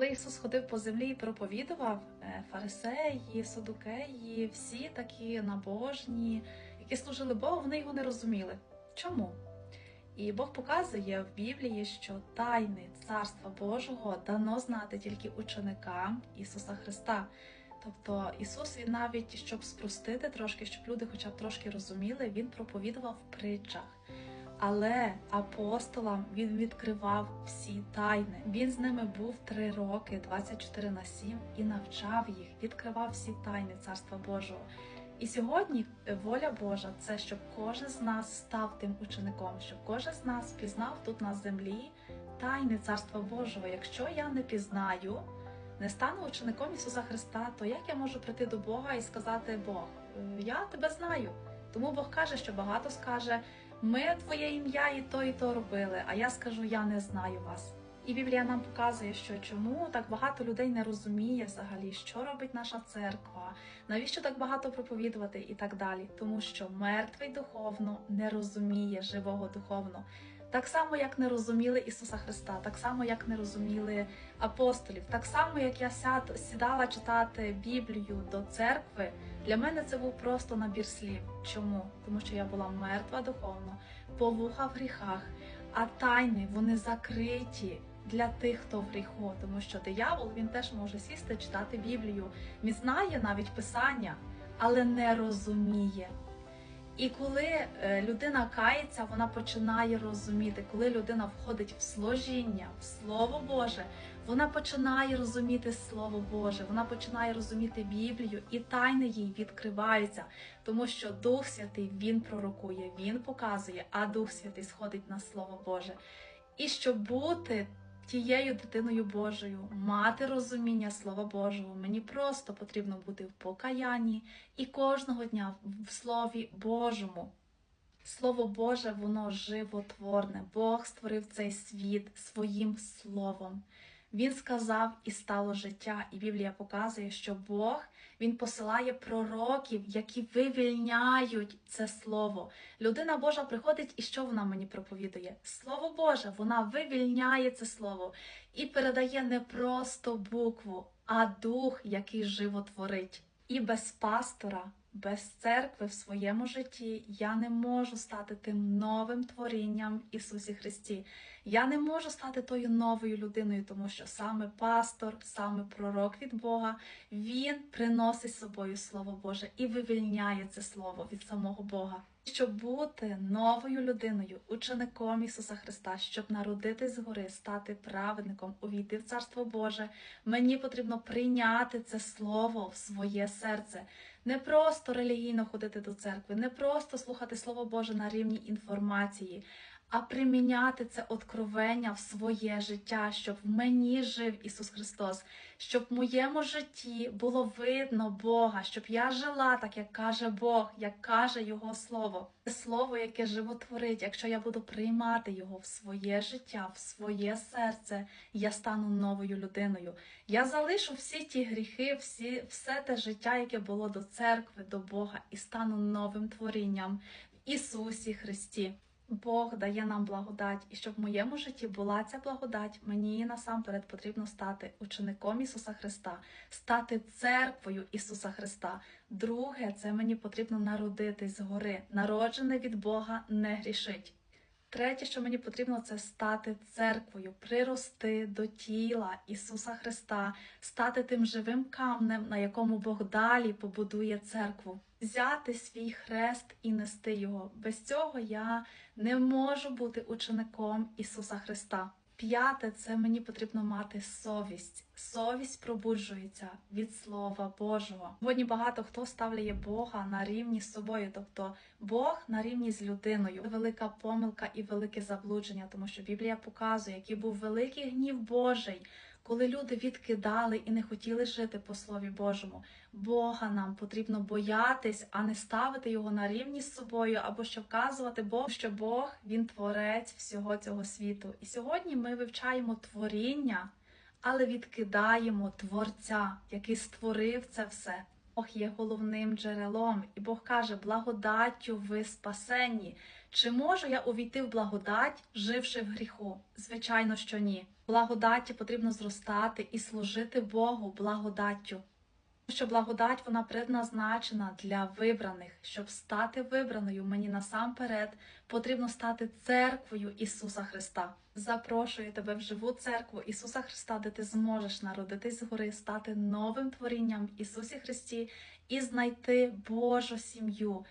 Коли Ісус ходив по землі і проповідував, е, фарисеї, садукеї, всі такі набожні, які служили Богу, вони його не розуміли. Чому? І Бог показує в Біблії, що тайни Царства Божого дано знати тільки ученикам Ісуса Христа. Тобто Ісус він навіть щоб спростити трошки, щоб люди хоча б трошки розуміли, він проповідував в притчах. Але апостолам він відкривав всі тайни. Він з ними був три роки, 24 на 7, і навчав їх, відкривав всі тайни Царства Божого. І сьогодні воля Божа це щоб кожен з нас став тим учеником, щоб кожен з нас пізнав тут на землі тайни Царства Божого. Якщо я не пізнаю, не стану учеником Ісуса Христа, то як я можу прийти до Бога і сказати Бог, «Е, я тебе знаю. Тому Бог каже, що багато скаже, ми твоє ім'я і то, і то робили, а я скажу, я не знаю вас. І Біблія нам показує, що чому так багато людей не розуміє взагалі, що робить наша церква, навіщо так багато проповідувати і так далі. Тому що мертвий духовно не розуміє живого духовно. Так само, як не розуміли Ісуса Христа, так само, як не розуміли апостолів, так само, як я сяд, сідала читати Біблію до церкви, для мене це був просто набір слів. Чому? Тому що я була мертва духовно, повуха в гріхах, а тайни вони закриті для тих, хто в гріху, тому що диявол він теж може сісти читати Біблію. Він знає навіть писання, але не розуміє. І коли е, людина кається, вона починає розуміти, коли людина входить в служіння, в Слово Боже, вона починає розуміти Слово Боже, вона починає розуміти Біблію, і тайни їй відкриваються, тому що Дух Святий Він пророкує, Він показує, а Дух Святий сходить на Слово Боже. І щоб бути тією дитиною Божою, мати розуміння Слова Божого, мені просто потрібно бути в покаянні і кожного дня в Слові Божому. Слово Боже, воно животворне. Бог створив цей світ своїм словом. Він сказав і стало життя, і Біблія показує, що Бог він посилає пророків, які вивільняють це слово. Людина Божа приходить, і що вона мені проповідує? Слово Боже, вона вивільняє це слово і передає не просто букву, а дух, який животворить. І без пастора, без церкви в своєму житті я не можу стати тим новим творінням Ісусі Христі. Я не можу стати тою новою людиною, тому що саме пастор, саме пророк від Бога, він приносить з собою Слово Боже і вивільняє це слово від самого Бога. Щоб бути новою людиною, учеником Ісуса Христа, щоб народитись згори, стати праведником, увійти в Царство Боже, мені потрібно прийняти це слово в своє серце. Не просто релігійно ходити до церкви, не просто слухати Слово Боже на рівні інформації, а приміняти це откровення в своє життя, щоб в мені жив Ісус Христос, щоб в моєму житті було видно Бога, щоб я жила так, як каже Бог, як каже Його Слово. Це слово, яке животворить, якщо я буду приймати його в своє життя, в своє серце, я стану новою людиною. Я залишу всі ті гріхи, всі, все те життя, яке було до церкви, до Бога, і стану новим творінням в Ісусі Христі. Бог дає нам благодать, і щоб в моєму житті була ця благодать, мені насамперед потрібно стати учеником Ісуса Христа, стати церквою Ісуса Христа. Друге, це мені потрібно народитись згори. Народжене від Бога не грішить. Третє, що мені потрібно, це стати церквою, прирости до тіла Ісуса Христа, стати тим живим камнем, на якому Бог далі побудує церкву, взяти свій хрест і нести його. Без цього я не можу бути учеником Ісуса Христа. П'яте, це мені потрібно мати совість. Совість пробуджується від Слова Божого. Сьогодні багато хто ставляє Бога на рівні з собою, тобто Бог на рівні з людиною. Велика помилка і велике заблудження, тому що Біблія показує, який був великий гнів Божий, коли люди відкидали і не хотіли жити по Слові Божому. Бога нам потрібно боятись, а не ставити його на рівні з собою, або що вказувати Богу, що Бог він творець всього цього світу. І сьогодні ми вивчаємо творіння, але відкидаємо Творця, який створив це все. Бог є головним джерелом, і Бог каже, благодаттю ви спасенні. Чи можу я увійти в благодать, живши в гріху? Звичайно, що ні. Благодаті потрібно зростати і служити Богу благодаттю. Що благодать вона предназначена для вибраних. Щоб стати вибраною, мені насамперед потрібно стати церквою Ісуса Христа. Запрошую тебе в живу церкву Ісуса Христа, де ти зможеш народитись згори, стати новим творінням в Ісусі Христі і знайти Божу сім'ю,